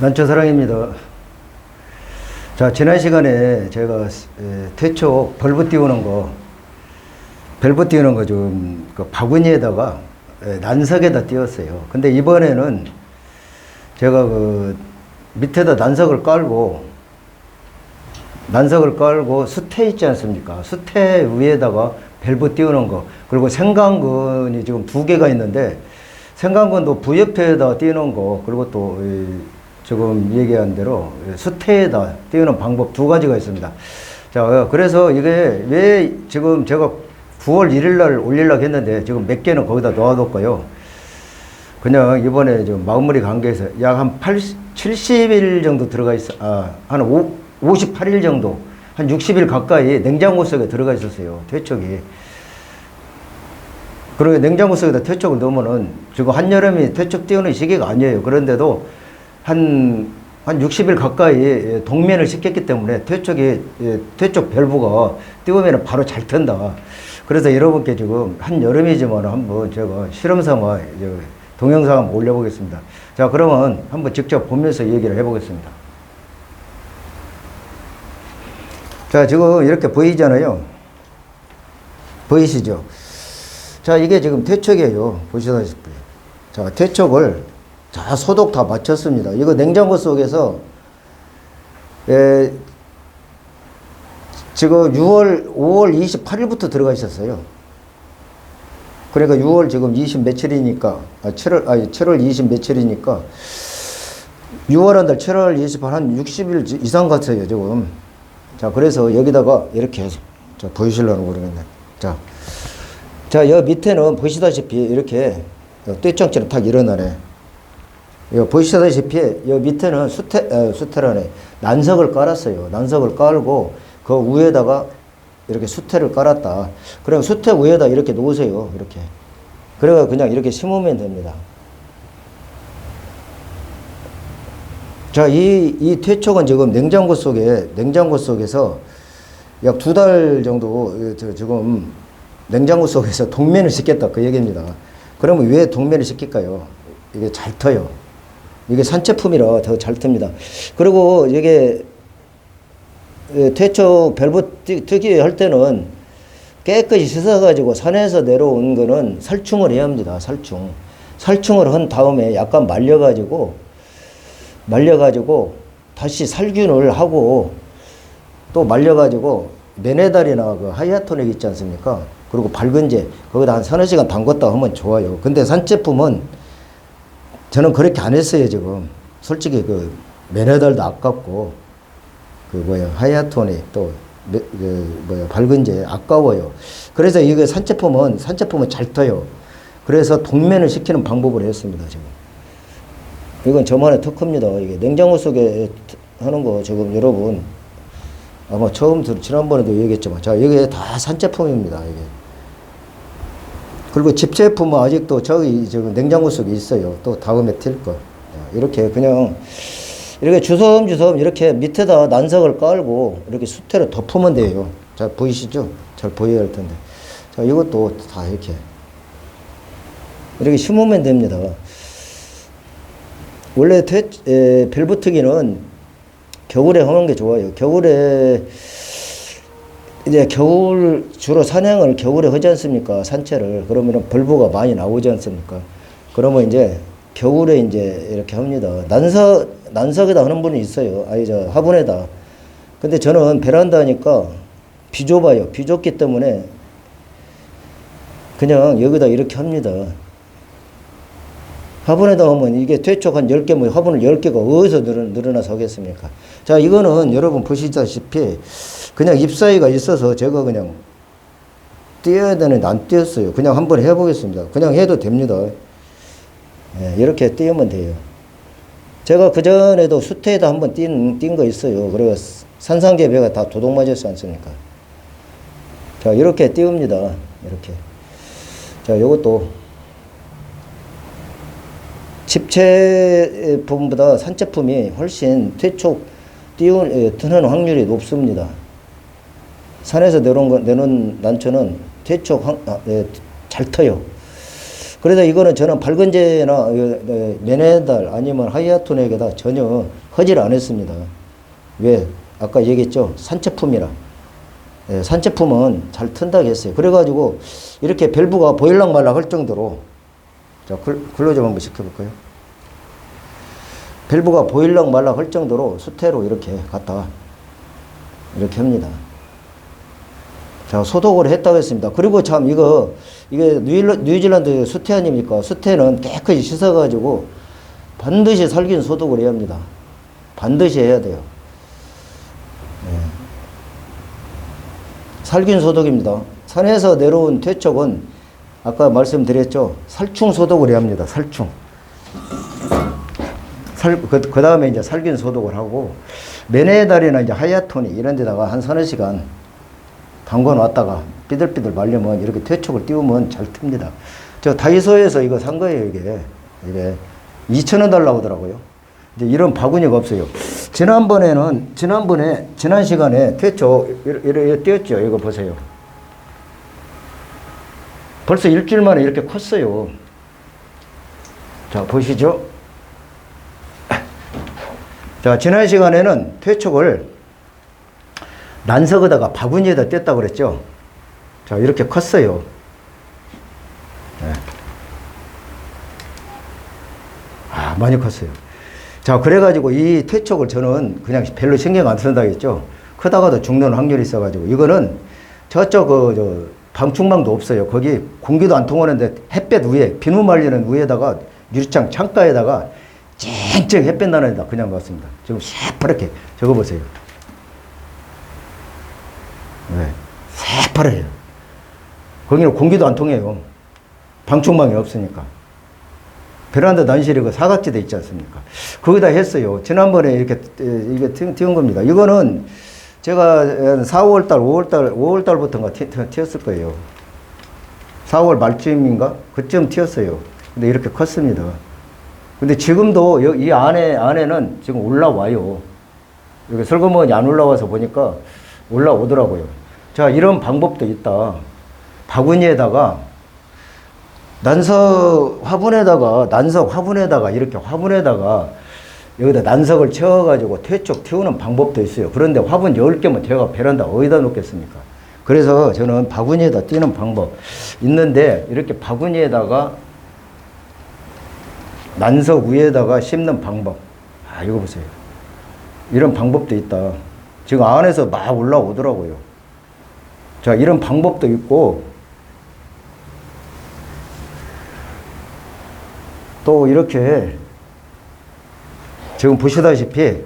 난초 사랑입니다. 자, 지난 시간에 제가 에, 태초 벌브 띄우는 거, 밸브 띄우는 거 좀, 그 바구니에다가 에, 난석에다 띄웠어요. 근데 이번에는 제가 그 밑에다 난석을 깔고, 난석을 깔고 수태 있지 않습니까? 수태 위에다가 밸브 띄우는 거, 그리고 생강근이 지금 두 개가 있는데, 생강근도 부옆에다 띄우는 거, 그리고 또, 이, 지금 얘기한 대로 수태에다 띄우는 방법 두 가지가 있습니다. 자, 그래서 이게 왜 지금 제가 9월 1일 날 올리려고 했는데 지금 몇 개는 거기다 놓아뒀고요. 그냥 이번에 좀 마무리 관계에서 약 한 80, 70일 정도 들어가 있어, 아, 한 5, 58일 정도, 한 60일 가까이 냉장고 속에 들어가 있었어요. 퇴촉이. 그리고 냉장고 속에다 퇴촉을 넣으면은 지금 한여름이 퇴촉 띄우는 시기가 아니에요. 그런데도 한, 한 60일 가까이 동면을 시켰기 때문에 퇴촉이, 예, 퇴촉 밸브가 띄우면 바로 잘 튼다. 그래서 여러분께 지금 한 여름이지만 한번 제가 실험 삼아 동영상 한번 올려보겠습니다. 자, 그러면 한번 직접 보면서 얘기를 해보겠습니다. 자, 지금 이렇게 보이잖아요. 보이시죠? 자, 이게 지금 퇴촉이에요. 보시다시피. 자, 퇴촉을 자, 소독 다 마쳤습니다. 이거 냉장고 속에서, 에, 지금 6월, 5월 28일부터 들어가 있었어요. 그러니까 6월 지금 20 며칠이니까, 아, 7월, 아니, 7월 20 며칠이니까, 6월 한 달, 7월 28, 한 60일 이상 같아요, 지금. 자, 그래서 여기다가 이렇게 자, 보이시려고 그러겠네. 자, 자, 여기 밑에는 보시다시피 이렇게 떼창처럼 탁 일어나네. 여 보시다시피 여 밑에는 수태 에, 수태라네 난석을 깔았어요. 난석을 깔고 그 위에다가 이렇게 수태를 깔았다. 그럼 수태 위에다 이렇게 놓으세요. 이렇게. 그래가 그냥 이렇게 심으면 됩니다. 자, 이, 이 퇴촉은 지금 냉장고 속에, 냉장고 속에서 약 두 달 정도, 어, 저, 지금 냉장고 속에서 동면을 시켰다. 그 얘기입니다. 그러면 왜 동면을 시킬까요? 이게 잘 터요. 이게 산채품이라 더 잘 틉니다. 그리고 이게 예, 퇴초 밸브 특이 할 때는 깨끗이 씻어가지고 산에서 내려온 거는 살충을 해야 합니다. 살충. 살충을 한 다음에 약간 말려가지고 말려가지고 다시 살균을 하고 또 말려가지고 메네달이나 그 하이아토닉 있지 않습니까? 그리고 밝은제 거기다 한 서너 시간 담궜다 하면 좋아요. 근데 산제품은 저는 그렇게 안 했어요 지금. 솔직히 그 메네달도 아깝고 그 뭐야 하이아토닉 또 메- 그 뭐야 밝은제 아까워요. 그래서 이거 산제품은 산제품은 잘 터요. 그래서 동면을 시키는 방법을 했습니다 지금. 이건 저만의 특허입니다. 이게 냉장고 속에 하는 거 지금 여러분 아마 처음 들 지난번에도 얘기했지만 자 이게 다 산제품입니다 이게. 그리고 집제품은 아직도 저기 지금 냉장고 속에 있어요. 또 다음에 튈 거. 이렇게 그냥 이렇게 주섬주섬 이렇게 밑에다 난석을 깔고 이렇게 수태로 덮으면 돼요. 자 보이시죠? 잘 보여야 할 텐데. 자 이것도 다 이렇게 이렇게 심으면 됩니다. 원래 퇴, 에, 벨브트기는 겨울에 하는 게 좋아요. 겨울에 이제 겨울 주로 사냥을 겨울에 하지 않습니까? 산채를 그러면은 벌브가 많이 나오지 않습니까? 그러면 이제 겨울에 이제 이렇게 합니다. 난석 난석에다 하는 분이 있어요. 아니 저 화분에다. 근데 저는 베란다니까 비좁아요. 비좁기 때문에 그냥 여기다 이렇게 합니다. 화분에다 하면 이게 퇴촉 한 10개, 뭐 화분을 10개가 어디서 늘어, 늘어나서 하겠습니까? 자, 이거는 여러분 보시다시피 그냥 잎사이가 있어서 제가 그냥 띄어야 되는데 안 띄었어요. 그냥 한번 해보겠습니다. 그냥 해도 됩니다. 예, 이렇게 띄우면 돼요. 제가 그전에도 수태에다 한번 띈, 띈거 있어요. 그래가 산상계 배가 다 도둑 맞았지 않습니까? 자, 이렇게 띄웁니다. 이렇게. 자, 요것도 집체품보다 산제품이 훨씬 퇴촉 띄운, 에, 트는 확률이 높습니다. 산에서 내려온 거, 내놓은 난초는 퇴촉 확, 아, 예, 잘 터요. 그래서 이거는 저는 어, 메네달 아니면 하이아톤에게다 전혀 허지를 안 했습니다. 왜? 아까 얘기했죠. 산채품이라. 예, 산채품은 잘 튼다고 했어요. 그래가지고 이렇게 밸브가 보일락말락 할 정도로 자, 글, 글로 좀 한번 시켜볼까요? 밸브가 보일락말락 할 정도로 수태로 이렇게 갖다 이렇게 합니다. 자, 소독을 했다고 했습니다. 그리고 참 이거, 이게 뉴질랜드 수태 아닙니까? 수태는 깨끗이 씻어가지고 반드시 살균 소독을 해야 합니다. 반드시 해야 돼요. 예. 살균 소독입니다. 산에서 내려온 퇴촉은 아까 말씀드렸죠. 살충 소독을 해야 합니다. 살충. 살, 그, 그 다음에 이제 살균 소독을 하고, 메네달이나 이제 하야톤이 이런 데다가 한 서너 시간 담궈 놨다가 삐들삐들 말려면 이렇게 퇴촉을 띄우면 잘 틉니다. 저 다이소에서 이거 산 거예요, 이게. 이게 2,000원 달라고 하더라고요. 이제 이런 바구니가 없어요. 지난번에는, 지난번에, 지난 시간에 퇴촉, 이렇게 띄었죠. 이거 보세요. 벌써 일주일 만에 이렇게 컸어요. 자, 보시죠. 자, 지난 시간에는 퇴촉을 난석에다가 바구니에다 뗐다고 그랬죠. 자, 이렇게 컸어요. 네. 아, 많이 컸어요. 자, 그래가지고 이 퇴촉을 저는 그냥 별로 신경 안 쓴다고 했죠. 크다가도 죽는 확률이 있어가지고. 이거는 저쪽 그, 저, 방충망도 없어요. 거기 공기도 안 통하는데 햇볕 위에, 비누 말리는 위에다가 유리창 창가에다가 쨍쨍 햇볕 나는 데다 그냥 놨습니다. 지금 새파랗게 저거 보세요. 네. 새파래요. 거기는 공기도 안 통해요. 방충망이 없으니까. 베란다 난실이 그 사각지대 있지 않습니까? 거기다 했어요. 지난번에 이렇게, 에, 이게 튀- 튀은 겁니다. 이거는 제가 4, 5월 달, 5월 달, 5월 달부터인가 튀, 튀- 튀었을 거예요. 4월 말쯤인가? 그쯤 튀었어요. 근데 이렇게 컸습니다. 근데 지금도 여- 이 안에, 안에는 지금 올라와요. 여기 설거머니 안 올라와서 보니까 올라오더라고요. 자, 이런 방법도 있다. 바구니에다가 난석 화분에다가 난석 화분에다가 이렇게 화분에다가 여기다 난석을 채워가지고 퇴쪽 태우는 방법도 있어요. 그런데 화분 10개면 제가 베란다 어디다 놓겠습니까? 그래서 저는 바구니에다 띄는 방법 있는데 이렇게 바구니에다가 난석 위에다가 심는 방법. 아, 이거 보세요. 이런 방법도 있다. 지금 안에서 막 올라오더라고요. 자, 이런 방법도 있고, 또 이렇게, 지금 보시다시피,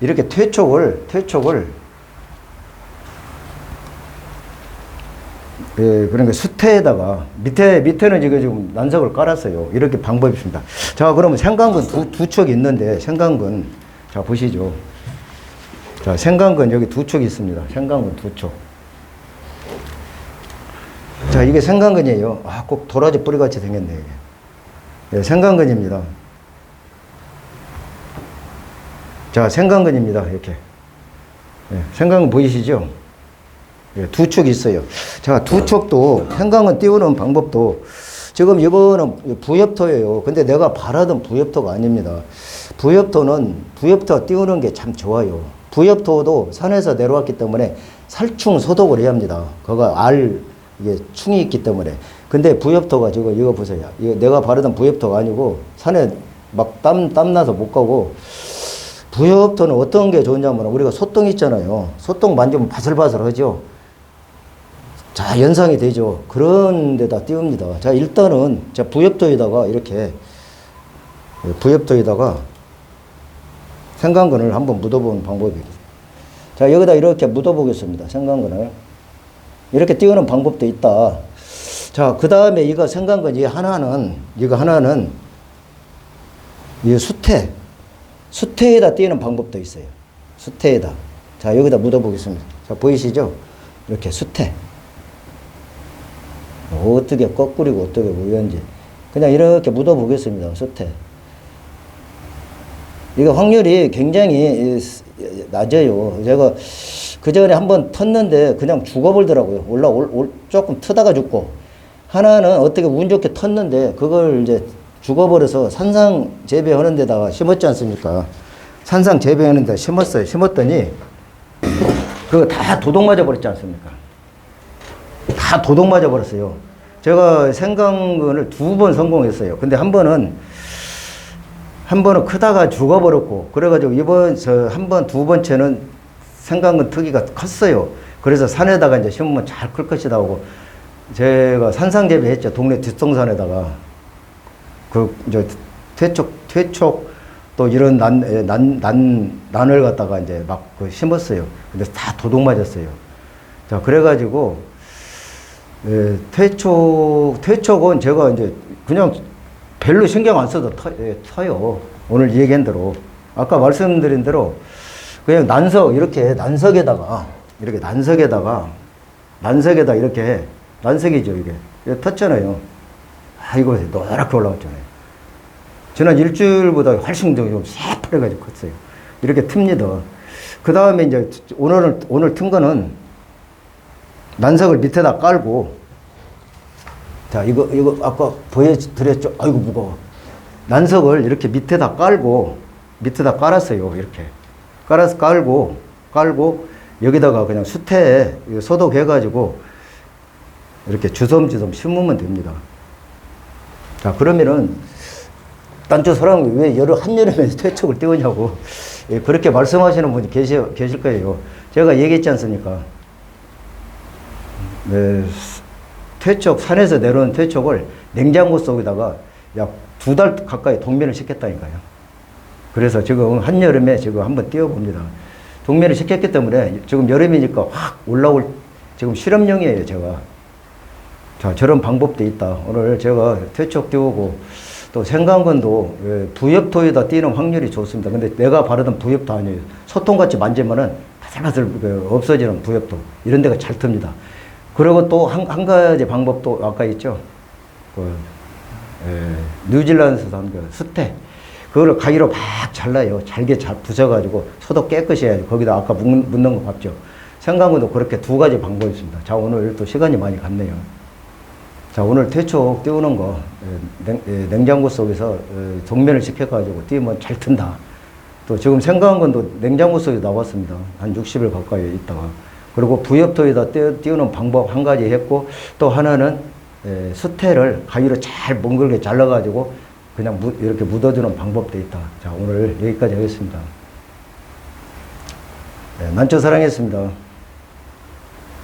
이렇게 퇴촉을, 퇴촉을, 예, 그러니까 수태에다가, 밑에, 밑에는 지금 난석을 깔았어요. 이렇게 방법이 있습니다. 자, 그러면 생강근 두, 두 척이 있는데, 생강근, 자, 보시죠. 자, 생강근 여기 두 촉이 있습니다. 생강근 두 촉. 자, 이게 생강근이에요. 아, 꼭 도라지 뿌리같이 생겼네, 이게. 예, 생강근입니다. 자, 생강근입니다. 이렇게. 예, 생강근 보이시죠? 예, 두 촉이 있어요. 자, 두 촉도 생강근 띄우는 방법도 지금 이거는 부엽토예요. 근데 내가 바라던 부엽토가 아닙니다. 부엽토는 부엽토 띄우는 게 참 좋아요. 부엽토도 산에서 내려왔기 때문에 살충 소독을 해야 합니다. 그거 알 이게 충이 있기 때문에. 근데 부엽토 가 지금 이거 보세요. 이거 내가 바르던 부엽토가 아니고 산에 막 땀 땀 나서 못 가고 부엽토는 어떤 게 좋냐면 우리가 소똥 있잖아요. 소똥 만지면 바슬바슬하죠. 자, 연상이 되죠. 그런 데다 띄웁니다. 자, 일단은 자, 부엽토에다가 이렇게 부엽토에다가 생강근을 한번 묻어보는 방법입니다. 자, 여기다 이렇게 묻어보겠습니다. 생강근을. 이렇게 띄우는 방법도 있다. 자, 그 다음에 이거 생강근 이 하나는, 이거 하나는 이 수태. 수태에다 띄우는 방법도 있어요. 수태에다. 자, 여기다 묻어보겠습니다. 자, 보이시죠? 이렇게 수태. 어떻게 거꾸리고 어떻게 모였는지. 그냥 이렇게 묻어보겠습니다. 수태. 이거 확률이 굉장히 낮아요. 제가 그 전에 한번 텄는데 그냥 죽어버리더라고요. 올라, 올, 올, 조금 트다가 죽고. 하나는 어떻게 운 좋게 텄는데 그걸 이제 죽어버려서 산상 재배하는 데다가 심었지 않습니까? 산상 재배하는 데 심었어요. 심었더니 그거 다 도둑 맞아 버렸지 않습니까? 다 도둑 맞아 버렸어요. 제가 생강근을 두 번 성공했어요. 근데 한 번은 한 번은 크다가 죽어버렸고 그래가지고 이번 저 한 번 두 번째는 생강근 특이가 컸어요. 그래서 산에다가 이제 심으면 잘 클 것이다 하고 제가 산상 재배 했죠. 동네 뒷동산에다가 그 이제 퇴촉 퇴촉 또 이런 난, 에, 난, 난, 난을 갖다가 이제 막 그 심었어요. 근데 다 도둑 맞았어요. 자, 그래가지고, 에, 퇴촉, 퇴촉은 제가 이제 그냥 별로 신경 안 써도 터, 예, 터요. 오늘 얘기한 대로. 아까 말씀드린 대로 그냥 난석, 이렇게 난석에다가, 이렇게 난석에다가, 난석에다 이렇게, 난석이죠, 이게. 이게 텄잖아요. 아이고, 노랗게 올라왔잖아요. 지난 일주일보다 훨씬 더좀 새파래가지고 컸어요. 이렇게 틉니다. 그 다음에 이제 오늘, 오늘 튼 거는 난석을 밑에다 깔고, 자, 이거, 이거 아까 보여드렸죠? 아이고, 무거워. 난석을 이렇게 밑에다 깔고, 밑에다 깔았어요. 이렇게. 깔아서 깔고, 깔고, 여기다가 그냥 수태에 소독해가지고, 이렇게 주섬주섬 심으면 됩니다. 자, 그러면은, 딴저 사람 왜 여름 한여름에 퇴촉을 띄우냐고 예, 그렇게 말씀하시는 분이 계시, 계실 거예요. 제가 얘기했지 않습니까? 네, 퇴촉 산에서 내려온 퇴촉을 냉장고 속에다가 약 두 달 가까이 동면을 시켰다니까요. 그래서 지금 한여름에 지금 한번 띄워봅니다. 동면을 시켰기 때문에 지금 여름이니까 확 올라올 지금 실험용이에요, 제가. 자, 저런 방법도 있다. 오늘 제가 퇴촉 띄우고 또 생강근도 예, 부엽토에다 띄는 확률이 좋습니다. 근데 내가 바르던 부엽토 아니에요. 소통같이 만지면은 바들바들 그 없어지는 부엽토. 이런 데가 잘 틉니다. 그리고 또 한 한 가지 방법도 아까 있죠. 그, 예, 뉴질랜드에서 한그 수태. 그거를 가위로 막 잘라요. 잘게 잘 부셔가지고 소독 깨끗이 해야지. 거기다 아까 묻는, 거 봤죠. 생강근도 그렇게 두 가지 방법이 있습니다. 자, 오늘 또 시간이 많이 갔네요. 자, 오늘 퇴촉 띄우는 거, 예, 냉, 예, 냉장고 속에서 예, 정면을 시켜가지고 띄우면 잘 튼다. 또 지금 생각한 건도 냉장고 속에 나왔습니다. 한 60일 가까이 있다가. 그리고 부엽토에다 띄우- 띄우는 방법 한 가지 했고, 또 하나는 예, 수태를 가위로 잘 몽글게 잘라가지고 그냥 무- 이렇게 묻어주는 방법도 있다. 자, 오늘 여기까지 하겠습니다. 네, 난초 사랑했습니다.